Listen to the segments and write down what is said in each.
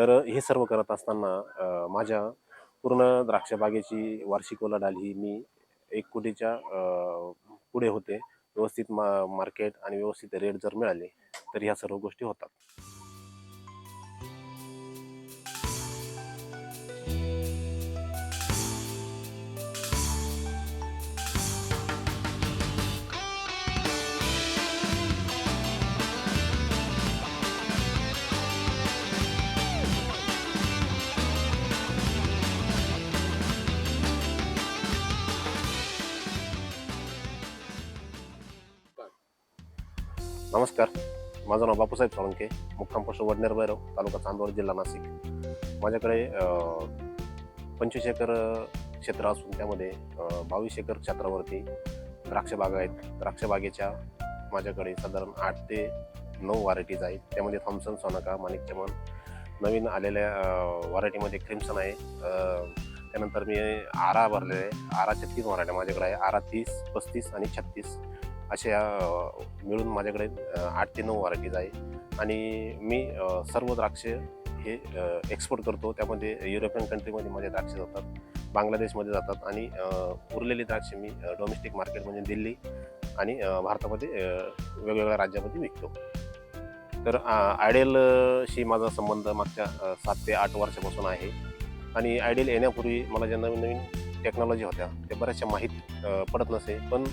तर हे सर्व करत असताना माझ्या पूर्ण द्राक्ष बागेची वार्षिक ओलाढाल ही मी एक कोटीच्या पुढे होते. व्यवस्थित मा मार्केट आणि व्यवस्थित रेट जर मिळाले तर ह्या सर्व गोष्टी होतात. नमस्कार. माझं नाव बापूसाहेब सोळंके मुक्काम पोस्ट वडनेर भैरव तालुका चांदवड जिल्हा नाशिक. माझ्याकडे पंचवीस एकर क्षेत्र असून त्यामध्ये बावीस एकर क्षेत्रावरती द्राक्ष बागा आहेत. द्राक्ष बागेच्या माझ्याकडे साधारण आठ ते नऊ व्हरायटीज आहेत. त्यामध्ये थॉम्सन सोनाका माणिक चमन नवीन आलेल्या व्हरायटीमध्ये क्रिम्सन आहे. त्यानंतर मी आरा भरलेले आहे. आराच्या तीन व्हरायटी माझ्याकडे आहे. आरा तीस पस्तीस आणि छत्तीस. अशा मिळून माझ्याकडे आठ ते नऊ व्हरायटीज आहे. आणि मी सर्व द्राक्ष हे एक्सपोर्ट करतो. त्यामध्ये युरोपियन कंट्रीमध्ये माझे द्राक्ष जातात बांगलादेशमध्ये जातात आणि उरलेली द्राक्ष मी डोमेस्टिक मार्केट म्हणजे दिल्ली आणि भारतामध्ये वेगवेगळ्या राज्यामध्ये विकतो. तर आयडियलशी माझा संबंध मागच्या सात ते आठ वर्षापासून आहे. आणि आयडियल येण्यापूर्वी मला ज्या नवीन नवीन टेक्नॉलॉजी होत्या त्या बऱ्याचशा माहीत पडत नसे. पण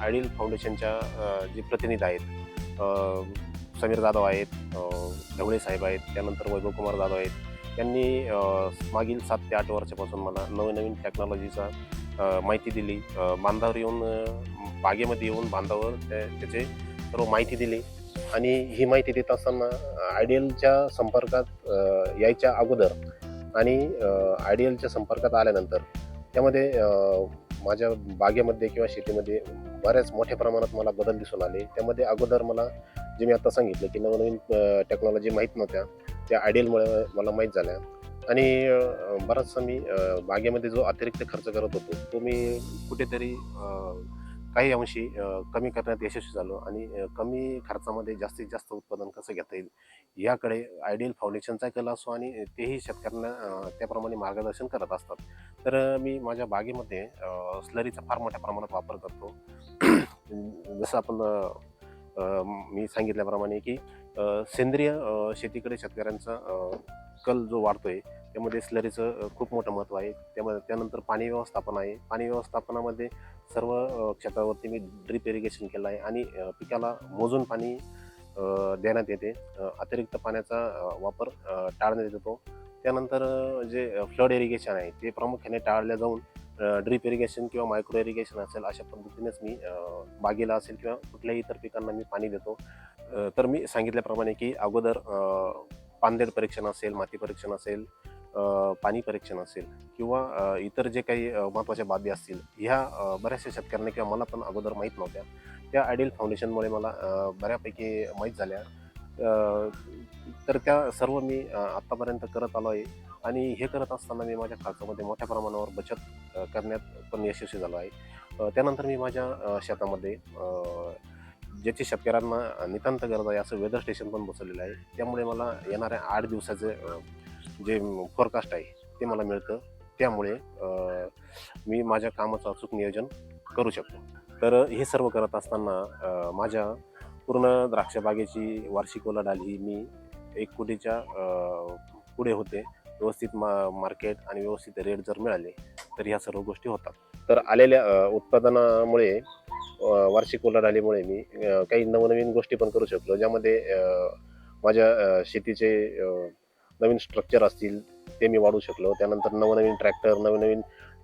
आयडियल फाउंडेशनच्या जे प्रतिनिधी आहेत समीर जाधव आहेत ढवळे साहेब आहेत त्यानंतर वैभव कुमार जाधव आहेत यांनी मागील सात ते आठ वर्षापासून मला नवीन नवीन टेक्नॉलॉजीचा माहिती दिली. बांधावर येऊन बागेमध्ये येऊन बांधावर त्याचे सर्व माहिती दिली. आणि ही माहिती देत असताना आयडियलच्या संपर्कात यायच्या अगोदर आणि आयडियलच्या संपर्कात आल्यानंतर त्यामध्ये माझ्या बागेमध्ये किंवा शेतीमध्ये बऱ्याच मोठ्या प्रमाणात मला बदल दिसून आले. त्यामध्ये अगोदर मला जे मी आता सांगितलं की नवनवीन टेक्नॉलॉजी माहीत नव्हत्या त्या आयडियलमुळे मला माहीत झाल्या. आणि बराचसा मी बागेमध्ये जो अतिरिक्त खर्च करत होतो तो मी कुठेतरी काही अंशी कमी करण्यात यशस्वी झालो आणि कमी खर्चामध्ये जास्तीत जास्त उत्पादन कसं घेता येईल याकडे आयडियल फाउंडेशनचा कल असो आणि तेही शेतकऱ्यांना त्याप्रमाणे मार्गदर्शन करत असतात. तर मी माझ्या बागेमध्ये स्लरीचा फार मोठ्या प्रमाणात वापर करतो. जसं आपण मी सांगितल्याप्रमाणे की सेंद्रिय शेतीकडे शेतकऱ्यांचा कल जो वाढतोय त्यामध्ये स्लरीचं खूप मोठं महत्त्व आहे. त्यामध्ये त्यानंतर पाणी व्यवस्थापन आहे. पाणी व्यवस्थापनामध्ये सर्व क्षेत्रावरती मी ड्रीप इरिगेशन केलं आहे आणि पिकाला मोजून पाणी देण्यात येते. अतिरिक्त पाण्याचा वापर टाळण्यात येतो त्यानंतर जे फ्लड इरिगेशन आहे ते प्रामुख्याने टाळल्या जाऊन ड्रीप इरिगेशन किंवा मायक्रो इरिगेशन असेल अशा पद्धतीनेच मी बागेला असेल किंवा कुठल्याही इतर पिकांना मी पाणी देतो. तर मी सांगितल्याप्रमाणे की अगोदर पानदेड परीक्षण असेल माती परीक्षण असेल पाणी परीक्षण असेल किंवा इतर जे काही महत्त्वाच्या बाबी असतील ह्या बऱ्याचशा शेतकऱ्यांना किंवा मला पण अगोदर माहीत नव्हत्या. त्या आयडियल फाउंडेशनमुळे मला बऱ्यापैकी माहीत झाल्या. तर त्या सर्व मी आत्तापर्यंत करत आलो आहे आणि हे करत असताना मी माझ्या खर्चामध्ये मोठ्या प्रमाणावर बचत करण्यात पण यशस्वी झालो आहे. त्यानंतर मी माझ्या शेतामध्ये ज्याची शेतकऱ्यांना नितांत गरज आहे असं वेदर स्टेशन पण बसवलेलं आहे. त्यामुळे मला येणाऱ्या आठ दिवसाचे जे फोरकास्ट आहे ते मला मिळतं. त्यामुळे मी माझ्या कामाचं अचूक नियोजन करू शकतो. तर हे सर्व करत असताना माझ्या पूर्ण द्राक्षबागेची वार्षिक उलाढाल ही मी एक कोटीच्या पुढे होते. व्यवस्थित मा मार्केट आणि व्यवस्थित रेट जर मिळाले तर ह्या सर्व गोष्टी होतात. तर आलेल्या उत्पादनामुळे वार्षिक उलाढालीमुळे मी काही नवनवीन गोष्टी पण करू शकलो. ज्यामध्ये माझ्या शेतीचे नवीन स्ट्रक्चर असतील ते मी वाढवू शकलो. त्यानंतर नवनवीन ट्रॅक्टर नवनवीन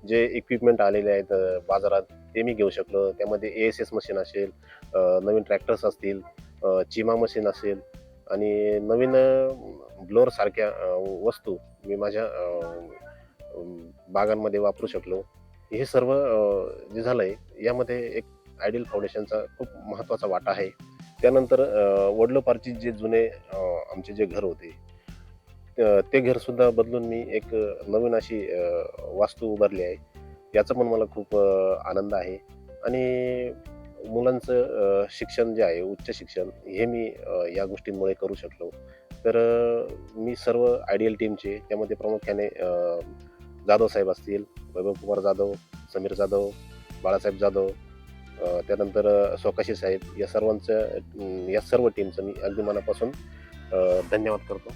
जे इक्विपमेंट आलेले आहेत बाजारात ते मी घेऊ शकलो. त्यामध्ये ए एस एस मशीन असेल नवीन ट्रॅक्टर्स असतील चिमा मशीन असेल आणि नवीन ब्लोअर सारख्या वस्तू मी माझ्या बागांमध्ये वापरू शकलो. हे सर्व जे झालं आहे यामध्ये एक आयडियल फाउंडेशनचा खूप महत्त्वाचा वाटा आहे. त्यानंतर अ, वडलोपारची जे जुने आमचे जे घर होते ते घरसुद्धा बदलून मी एक नवीन अशी वास्तू उभारली आहे. याचा पण मला खूप आनंद आहे. आणि मुलांचं शिक्षण जे आहे उच्च शिक्षण हे मी या गोष्टींमुळे करू शकलो. तर मी सर्व आयडियल टीमचे त्यामध्ये प्रामुख्याने जाधव साहेब असतील वैभव कुमार जाधव समीर जाधव बाळासाहेब जाधव त्यानंतर सोकाशी साहेब या सर्वांचं या सर्व टीमचं मी अगदी मनापासून धन्यवाद करतो.